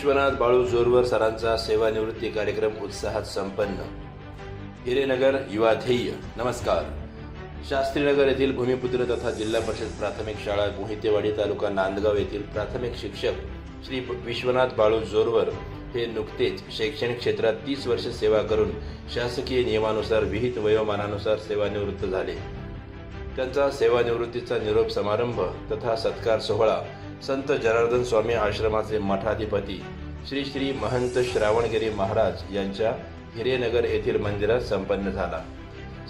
विश्वनाथ बाळू जोरवर सरांचा सेवानिवृत्ती कार्यक्रम उत्साहात संपन्न. हिरेनगर युवा ध्येय. नमस्कार. शास्त्रीनगर येथील भूमिपुत्र तथा जिल्हा परिषद प्राथमिक शाळा मोहितेवाडी तालुका नांदगाव येथील प्राथमिक शिक्षक श्री विश्वनाथ बाळू जोरवर हे नुकतेच शैक्षणिक क्षेत्रात तीस वर्ष सेवा करून शासकीय नियमानुसार विहित वयोमानानुसार सेवानिवृत्त झाले. त्यांचा सेवानिवृत्तीचा निरोप समारंभ तथा सत्कार सोहळा संत जनार्दन स्वामी आश्रमाचे मठाधिपती श्री श्री महंत श्रावणगिरी महाराज यांच्या हिरेनगर येथील मंदिरात संपन्न झाला.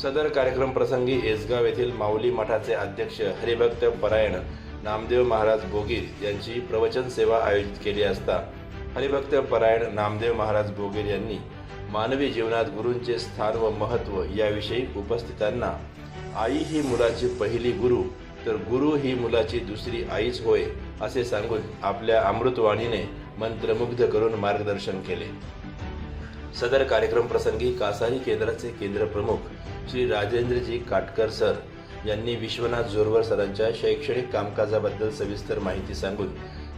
सदर कार्यक्रम प्रसंगी एसगाव येथील माऊली मठाचे अध्यक्ष हरिभक्त परायण नामदेव महाराज बोगीर यांची प्रवचन सेवा आयोजित केली असता हरिभक्त परायण नामदेव महाराज बोगीर यांनी मानवी जीवनात गुरूंचे स्थान व महत्त्व याविषयी उपस्थितांना आई ही मुलाची पहिली गुरु तर गुरु ही मुलाची दुसरी आईच होय असे सांगून आपल्या अमृतवाणीने मंत्रमुग्ध करून मार्गदर्शन केले. सदर कार्यक्रम प्रसंगी कासारी केंद्राचे केंद्र प्रमुख श्री राजेंद्रजी काटकर सर यांनी विश्वनाथ जोरवर सरांच्या शैक्षणिक कामकाजाबद्दल सविस्तर माहिती सांगून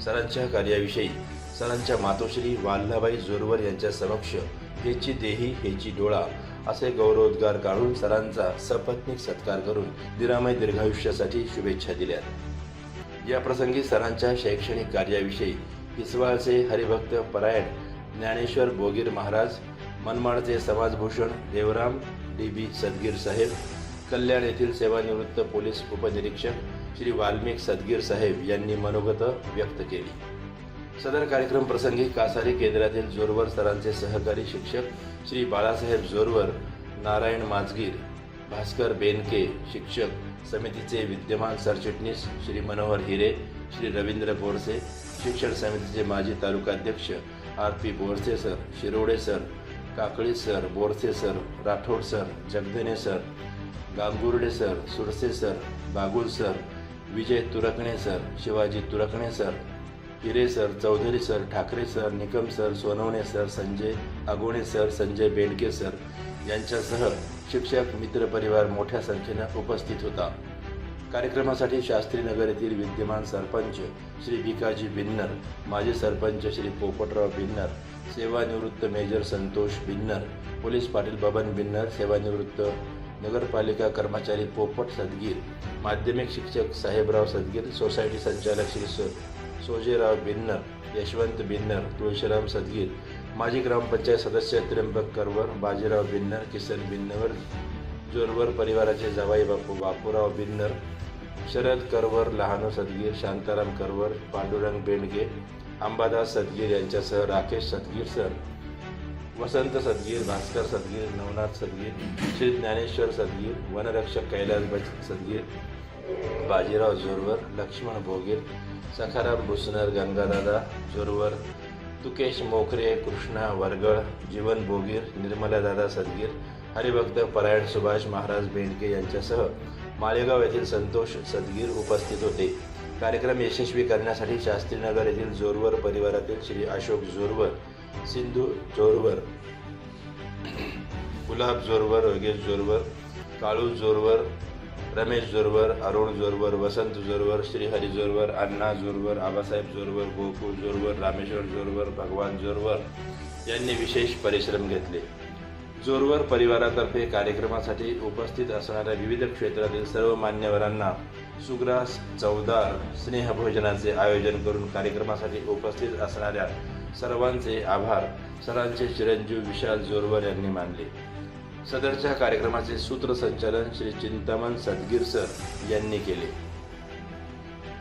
सरांच्या कार्याविषयी सरांच्या मातोश्री वाल्हाबाई जोरवर यांच्या समक्ष हेची देही हेची डोळा असे गौरवोद्गार काढून सरांचा सपत्नीक सत्कार करून दिरामय दीर्घायुष्यासाठी शुभेच्छा दिल्या. या प्रसंगी सरांच्या शैक्षणिक कार्याविषयी हिसवाळचे हरिभक्त परायण ज्ञानेश्वर बोगीर महाराज मनमाडचे समाजभूषण देवराम डी बी सदगीर साहेब कल्याण येथील सेवानिवृत्त पोलीस उपनिरीक्षक श्री वाल्मिक सदगीर साहेब यांनी मनोगत व्यक्त केली. सदर कार्यक्रम प्रसंगी कासारी केंद्रातील जोरवर सरांचे सहकारी शिक्षक श्री बाळासाहेब जोरवर नारायण माजगीर भास्कर बेनके शिक्षक समितीचे विद्यमान सरचिटणीस श्री मनोहर हिरे श्री रवींद्र बोरसे शिक्षण समितीचे माजी तालुकाध्यक्ष R P Borse sir Shirode sir Kakali sir Borse sir Rathod sir Jagdhane sir Gangurde sir Surse sir Bagul sir Vijay Turkane sir Shivaji Turkane sir Hire sir Chaudhari sir Thakare sir Nikam sir Sonawane sir Sanjay Agone sir Sanjay Bendke sir यांच्यासह शिक्षक मित्र परिवार मोठ्या संख्येनं उपस्थित होता. कार्यक्रमासाठी शास्त्रीनगर येथील विद्यमान सरपंच श्री भिकाजी बिन्नर माजी सरपंच श्री पोपटराव बिन्नर सेवानिवृत्त मेजर संतोष बिन्नर पोलीस पाटील बबन बिन्नर सेवानिवृत्त नगरपालिका कर्मचारी पोपट सदगीर माध्यमिक शिक्षक साहेबराव सदगीर सोसायटी संचालक श्री सो सोजेराव बिन्नर यशवंत बिन्नर तुळशीराम सदगीर माजी ग्रामपंचायत सदस्य त्र्यंबक करवर बाजीराव बिन्नर किसन बिन्नवर जोरवर परिवाराचे जवाई बापू बापूराव बिन्नर शरद करवर लहानू सदगीर शांताराम करवर पांडुरंग बेंडगे अंबादास सदगीर यांच्यासह राकेश सदगीर सर. वसंत सदगीर भास्कर सदगीर नवनाथ सदगीर श्री ज्ञानेश्वर सदगीर वनरक्षक कैलास बच सदगीर बाजीराव जोरवर लक्ष्मण भोगीर सखाराम भुसनर गंगादादा जोरवर तुकेश मोखरे कृष्णा वरगळ जीवन भोगीर निर्मलादादा सदगीर हरिभक्त परायण सुभाष महाराज बेंडके यांच्यासह मालेगाव येथील संतोष सदगीर उपस्थित होते. कार्यक्रम यशस्वी करण्यासाठी शास्त्रीनगर येथील जोरवर परिवारातील श्री अशोक जोरवर सिंधू जोरवर गुलाब जोरवर योगेश जोरवर काळू जोरवर रमेश जोरवर अरुण जोरवर वसंत जोरवर श्रीहरी जोरवर अण्णा जोरवर आबासाहेब जोरवर गोकुळ जोरवर रामेश्वर जोरवर भगवान जोरवर यांनी विशेष परिश्रम घेतले. जोरवर परिवारातर्फे कार्यक्रमासाठी उपस्थित असणाऱ्या विविध क्षेत्रातील सर्व मान्यवरांना सुग्रास चौदार स्नेहभोजनाचे आयोजन करून कार्यक्रमासाठी उपस्थित असणाऱ्या सर्वांचे आभार. सरांचे चिरंजीव विशाल जोरवर यांनी मानले. सदरच्या कार्यक्रमाचे सूत्रसंचालन श्री चिंतामण सदगीर सर यांनी केले.